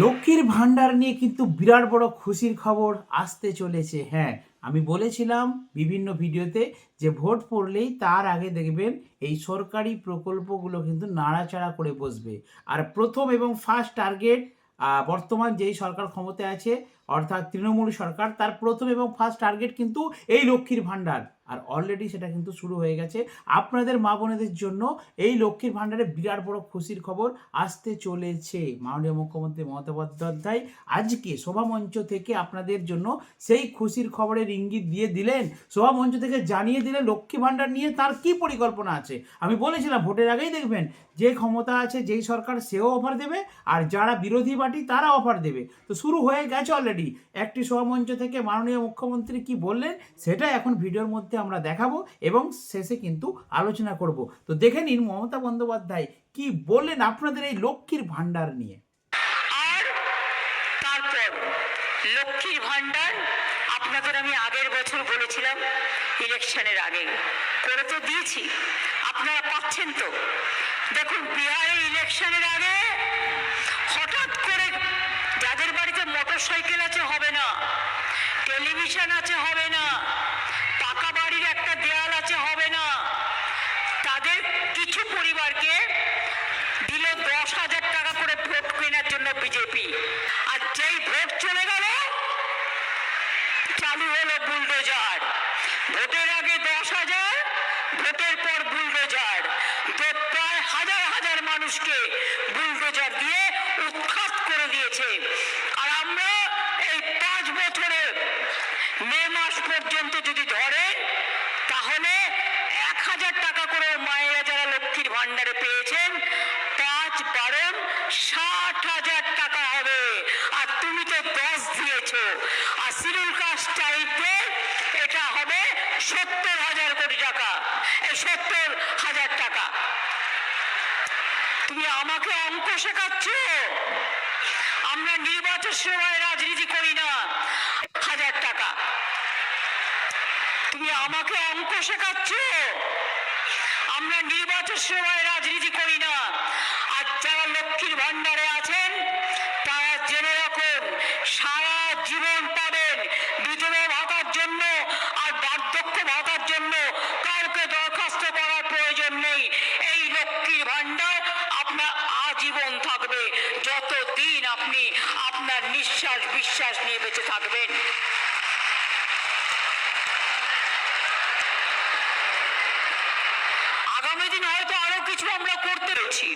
লক্ষ্মীর ভাণ্ডার নিয়ে কিন্তু বিরাট বড় খুশির খবর আসতে চলেছে। হ্যাঁ আমি বলেছিলাম বিভিন্ন ভিডিওতে যে ভোট পড়লেই তার আগে দেখবেন এই সরকারি প্রকল্পগুলো কিন্তু নাড়াচাড়া করে বসবে। আর প্রথম এবং ফার্স্ট টার্গেট বর্তমান যেই সরকার ক্ষমতায় আছে অর্থাৎ তৃণমূল সরকার তার প্রথম এবং ফার্স্ট টার্গেট কিন্তু এই লক্ষ্মীর ভাণ্ডার। আর অলরেডি সেটা কিন্তু শুরু হয়ে গেছে। আপনাদের মা বোনেদের জন্য এই লক্ষ্মীর ভাণ্ডারে বিরাট বড় খুশির খবর আসতে চলেছে। মাননীয় মুখ্যমন্ত্রী মমতা বন্দ্যোপাধ্যায় আজকে সভামঞ্চ থেকে আপনাদের জন্য সেই খুশির খবরের ইঙ্গিত দিয়ে দিলেন। সভামঞ্চ থেকে জানিয়ে দিলেন লক্ষ্মী ভাণ্ডার নিয়ে তার কি পরিকল্পনা আছে। আমি বলেছিলাম, ভোটের আগেই দেখবেন যে ক্ষমতা আছে, যেই সরকার সেও অফার দেবে, আর যারা বিরোধী পার্টি তারা অফার দেবে। তো শুরু হয়ে গেছে অলরেডি একটি সভামঞ্চ থেকে মাননীয় মুখ্যমন্ত্রী কি বললেন, সেটা এখন ভিডিওর মধ্যে আমরা দেখাবো এবং শেষে কিন্তু আলোচনা করব। তো দেখে নিন মমতা বন্দ্যোপাধ্যায় কি বললেন আপনাদের এই লক্ষ্মীর ভাণ্ডার নিয়ে। লক্ষ্মীর ভাণ্ডার আপনাদের আমি আগের বছর বলেছিলাম ইলেকশনের আগে। করে তো দিয়েছি, আপনারা পাচ্ছেন তো। দেখুন, বিহারে ইলেকশনের আগে হঠাৎ করে যাদের বাড়িতে মোটর সাইকেল আছে, হবে না। টেলিভিশন আছে, হবে না। পাকা বাড়ির একটা দেয়াল আছে, হবে না। তাদের কিছু পরিবারকে দিল দশ হাজার টাকা করে ভোট কেনার জন্য বিজেপি আর যেই ভোট চলে গেল, চালু হলো বুলডোজার ভোটের আগে দশ হাজার, ভোটের পর বুলডোজার প্রায় হাজার হাজার মানুষকে বুলডোজার দিয়ে উৎখাত করে দিয়েছে আর আমরা এই পাঁচ বছরে মে মাস পর্যন্ত যদি ধরে তাহলে এক হাজার টাকা করে মায়েরা যারা লক্ষ্মীর ভান্ডারে পেয়েছেন। পাঁচ বারো ষাট হাজার টাকা হবে। আর তুমি তো দশ দিয়েছ। আর সিরুল কাস্ট টাইপের এটা হবে সত্তর হাজার কোটি টাকা। সত্তর হাজার টাকা। তুমি আমাকে অঙ্ক শেখাচ্ছ? আমরা নির্বাচন সময় রাজনীতি করি না। হাজার টাকা। তুমি আমাকে অঙ্ক শেখাচ্ছ? আমরা নির্বাচন সময় রাজনীতি করি না। আর যারা লক্ষ্মীর ভান্ডারে আছেন, তারা জেনে রাখুন, সারা জীবন পাবেন বিধবা ভাতার জন্য আর বার্ধক্য ভাতার জন্য। কাউকে দরখাস্ত করার প্রয়োজন নেই। এই লক্ষ্মীর ভান্ডার আপনার আজীবন থাকবে। যতদিন আপনি আপনার নিঃশ্বাস বিশ্বাস নিয়ে বেঁচে থাকবেন। কিছু আমরা করতে পেরেছি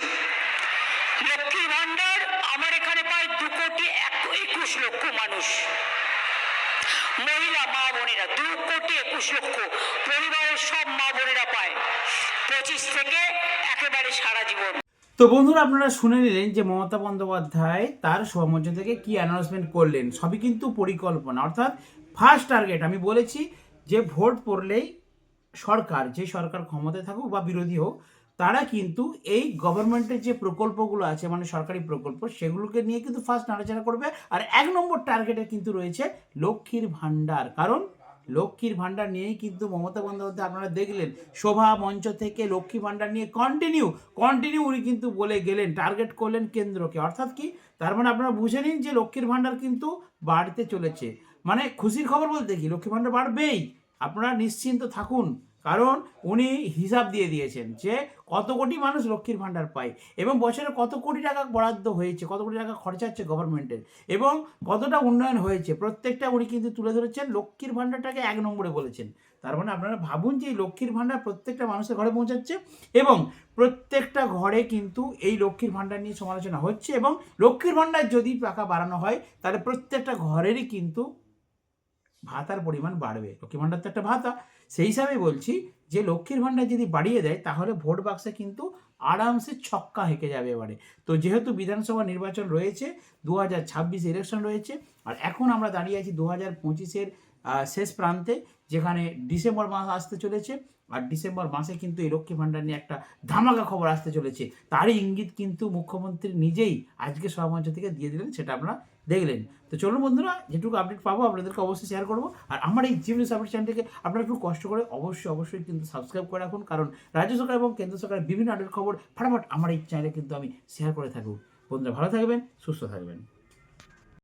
লক্ষ্মীর ভান্ডার আমার এখানে প্রায় দু কোটি একুশ লক্ষ মানুষ। মহিলা, মা, বোনেরা, দু কোটি একুশ লক্ষ। পরিবারের সব মা বোনেরা পায়। পঁচিশ থেকে একেবারে সারা জীবন। তো বন্ধুরা, আপনারা শুনে নিলেন যে মমতা বন্দ্যোপাধ্যায় তার সমাজ থেকে কি অ্যানাউন্সমেন্ট করলেন, সবই কিন্তু পরিকল্পনা। অর্থাৎ ফার্স্ট টার্গেট আমি বলেছি যে ভোট পড়লেই সরকার, যে সরকার ক্ষমতায় থাকুক বা বিরোধী হোক তারা কিন্তু এই গভর্নমেন্টের যে প্রকল্পগুলো আছে মানে সরকারি প্রকল্প, সেগুলোকে নিয়ে কিন্তু ফার্স্ট নাড়াচাড়া করবে। আর এক নম্বর টার্গেটে কিন্তু রয়েছে লক্ষ্মীর ভাণ্ডার। কারণ লক্ষ্মীর ভাণ্ডার নিয়েই কিন্তু মমতা বন্দ্যোপাধ্যায় আপনারা দেখলেন, শোভা মঞ্চ থেকে লক্ষ্মী ভাণ্ডার নিয়ে কন্টিনিউ কন্টিনিউ উনি কিন্তু বলে গেলেন টার্গেট করলেন কেন্দ্রকে। অর্থাৎ কি? তার মানে আপনারা বুঝে নিন যে লক্ষ্মীর ভাণ্ডার কিন্তু বাড়তে চলেছে। মানে খুশির খবর বলতে কি? লক্ষ্মী ভাণ্ডার বাড়বেই। আপনারা নিশ্চিন্ত থাকুন। কারণ উনি হিসাব দিয়ে দিয়েছেন যে কত কোটি মানুষ লক্ষ্মীর ভাণ্ডার পায় এবং বছরে কত কোটি টাকা বরাদ্দ হয়েছে, কত কোটি টাকা খরচা হচ্ছে গভর্নমেন্টের এবং কতটা উন্নয়ন হয়েছে, প্রত্যেকটা উনি কিন্তু তুলে ধরেছেন, লক্ষ্মীর ভাণ্ডারটাকে এক নম্বরে বলেছেন। তার মানে আপনারা ভাবুন যে এই লক্ষ্মীর ভাণ্ডার প্রত্যেকটা মানুষের ঘরে পৌঁছাচ্ছে এবং প্রত্যেকটা ঘরে কিন্তু এই লক্ষ্মীর ভাণ্ডার নিয়ে সমালোচনা হচ্ছে এবং লক্ষ্মীর ভাণ্ডার যদি টাকা বাড়ানো হয়, তাহলে প্রত্যেকটা ঘরেরই কিন্তু ভাতার পরিমাণ বাড়বে। লক্ষ্মী ভাণ্ডার তো একটা ভাতা। সেই হিসাবে বলছি যে লক্ষ্মীর ভাণ্ডার যদি বাড়িয়ে দেয়, তাহলে ভোট বাক্সে কিন্তু আরামসে ছক্কা হেঁকে যাবে এবারে। তো যেহেতু বিধানসভা নির্বাচন রয়েছে দু হাজার ছাব্বিশ ইলেকশন রয়েছে, আর এখন আমরা দাঁড়িয়ে আছি দু হাজার পঁচিশের শেষ প্রান্তে, যেখানে ডিসেম্বর মাস আসতে চলেছে। আর ডিসেম্বর মাসে কিন্তু এই লক্ষ্মী ভাণ্ডার নিয়ে একটা ধামাকা খবর আসতে চলেছে। তারই ইঙ্গিত কিন্তু মুখ্যমন্ত্রী নিজেই আজকে সভামঞ্চ থেকে দিয়ে দিলেন, সেটা আমরা দেখলেন। তো চলুন বন্ধুরা, যেটুকু আপডেট পাবো আপনাদেরকে অবশ্যই শেয়ার করব। আর আমার এই জিম নিউজ আপডেট চ্যানেলটিকে আপনারা একটু কষ্ট করে অবশ্যই অবশ্যই কিন্তু সাবস্ক্রাইব করে রাখুন। কারণ রাজ্য সরকার এবং কেন্দ্র সরকারের বিভিন্ন আপডেট খবর, ফাটাফাট আমার এই চ্যানেলে কিন্তু আমি শেয়ার করে থাকব। বন্ধুরা, ভালো থাকবেন, সুস্থ থাকবেন।